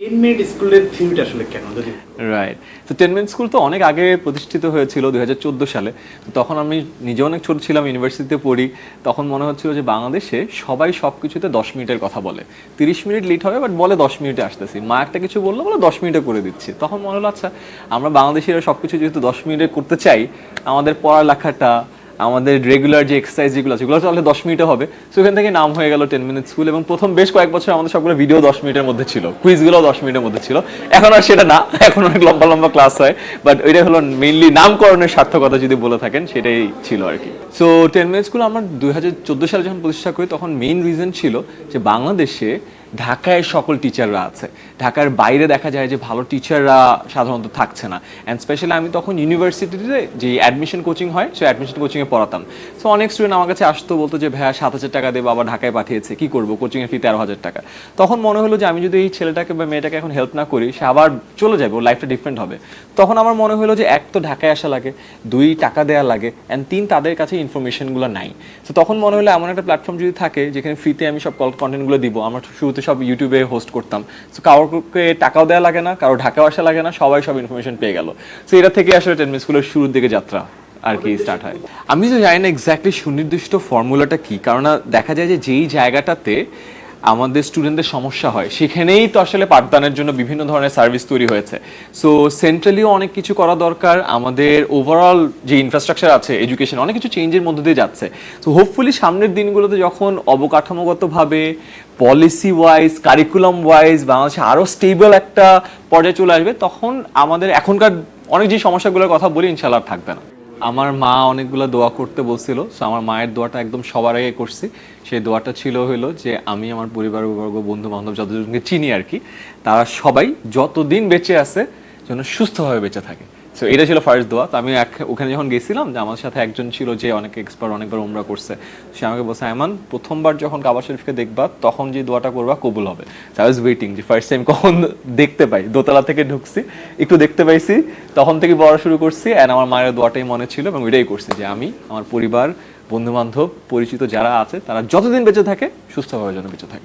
Ten স্কুলের আসলে কেন? তো স্কুল তো অনেক আগে প্রতিষ্ঠিত হয়েছিল, দুই সালে। তখন আমি নিজে অনেক ছোট ছিলাম ইউনিভার্সিটিতে পড়ি। তখন মনে হচ্ছিল যে বাংলাদেশে সবাই সব কিছুতে দশ মিনিটের কথা বলে। তিরিশ মিনিট লেট হবে বাট বলে দশ মিনিটে আসতেছি। মা একটা কিছু বলল, বলে দশ মিনিটে করে দিচ্ছি। তখন মনে হলো আচ্ছা আমরা বাংলাদেশিরা সব কিছু যেহেতু দশ মিনিটে করতে চাই, আমাদের পড়ালেখাটা আমাদের রেগুলার যে এক্সারসাইজ যেগুলো আছে সেগুলো তাহলে দশ মিনিটে হবে। সো এখান থেকে নাম হয়ে গেল টেন মিনিট স্কুল এবং প্রথম বেশ কয়েক বছর আমাদের সবগুলো ভিডিও দশ মিনিটের মধ্যে ছিল। কুইজগুলো দশ মিনিটের মধ্যে ছিল। এখন আর সেটা না, এখন অনেক লম্বা লম্বা ক্লাস হয়। বাট ওইটা হলো মেইনলি নামকরণের সার্থকতা যদি বলে থাকেন, সেটাই ছিল আর কি। সো টেন মিনিট স্কুল আমার দুই হাজার চোদ্দ সালে যখন প্রতিষ্ঠা করি, তখন মেইন রিজন ছিল যে বাংলাদেশে ঢাকায় সকল টিচাররা আছে। ঢাকার বাইরে দেখা যায় যে ভালো টিচাররা সাধারণত থাকছে না। অ্যান্ড স্পেশালি আমি তখন ইউনিভার্সিটিতে যে অ্যাডমিশন কোচিং হয় সে অ্যাডমিশন কোচিংয়ে পড়াতাম। সো অনেক স্টুডেন্ট আমার কাছে আসতো, বলতো যে, ভাইয়া, সাত হাজার টাকা দিয়ে আবার ঢাকায় পাঠিয়েছে, কি করব? কোচিংয়ের ফি তেরো হাজার টাকা। তখন মনে হলো যে, আমি যদি এই ছেলেটাকে বা মেয়েটাকে এখন হেল্প না করি, সে আবার চলে যাবে, ওর লাইফটা ডিফারেন্ট হবে। তখন আমার মনে হলো যে, এক তো ঢাকায় আসা লাগে, দুই টাকা দেওয়া লাগে অ্যান্ড তিন তাদের কাছে ইনফরমেশনগুলো নাই। তো তখন মনে হলো এমন একটা প্ল্যাটফর্ম যদি থাকে, যেখানে ফ্রিতে আমি সব কল কন্টেন্টগুলো দিব। আমরা শুরুতে সব ইউটিউবে হোস্ট করতাম। সো কাউকে টাকাও দেওয়া লাগে না, কারও ঢাকাও আসা লাগে না, সবাই সব ইনফরমেশন পেয়ে গেল। সো এটা থেকে আসলে টেন স্কুলের শুরুর দিকে যাত্রা আর কি স্টার্ট হয়। আমি তো জানি না এক্স্যাক্টলি সুনির্দিষ্ট ফর্মুলাটা কি কারণ দেখা যায় যে যেই জায়গাটাতে আমাদের স্টুডেন্টদের সমস্যা হয়। সেখানেই তো আসলে পাঠদানের জন্য বিভিন্ন ধরনের সার্ভিস তৈরি হয়েছে। সো সেন্ট্রালিও অনেক কিছু করা দরকার। আমাদের ওভারঅল যে ইনফ্রাস্ট্রাকচার আছে এডুকেশন অনেক কিছু চেঞ্জের মধ্যে দিয়ে যাচ্ছে। তো হোপফুলি সামনের দিনগুলোতে যখন অবকাঠামোগতভাবে পলিসি ওয়াইজ কারিকুলাম ওয়াইজ বাংলাদেশে আরও স্টেবল একটা পর্যায়ে চলে আসবে, তখন আমাদের এখনকার অনেক যে সমস্যাগুলোর কথা বলি ইনশাল্লাহ থাকবে না। আমার মা অনেকগুলো দোয়া করতে বলছিল সো আমার মায়ের দোয়াটা একদম সবার আগে করছি। সেই দোয়াটা ছিল হলো যে, আমি আমার পরিবারবর্গ বন্ধু বান্ধব যতজনকে চিনি আর কি, তারা সবাই যতদিন বেঁচে আছে যেন সুস্থভাবে বেঁচে থাকে। এটা ছিল ফার্স্ট দোয়া। তো আমি ওখানে যখন গেছিলাম, যে আমার সাথে একজন ছিল যে অনেক এক্সপার্ট অনেকবার উমরা করছে, সে আমাকে বলছে, আয়মান, প্রথমবার যখন কাবা শরীফকে দেখবা, তখন যে দোয়াটা করবা, কবুল হবে। আই ওয়াজ ওয়েটিং যে ফার্স্ট টাইম কখন দেখতে পাই। দোতলা থেকে ঢুকছি, একটু দেখতে পাইছি, তখন থেকে পড়া শুরু করছি অ্যান্ড আমার মায়ের দোয়াটাই মনে ছিল এবং ওইটাই করছি যে আমি, আমার পরিবার বন্ধু বান্ধব পরিচিত যারা আছে, তারা যতদিন বেঁচে থাকে, সুস্থভাবে যেন বেঁচে থাকে।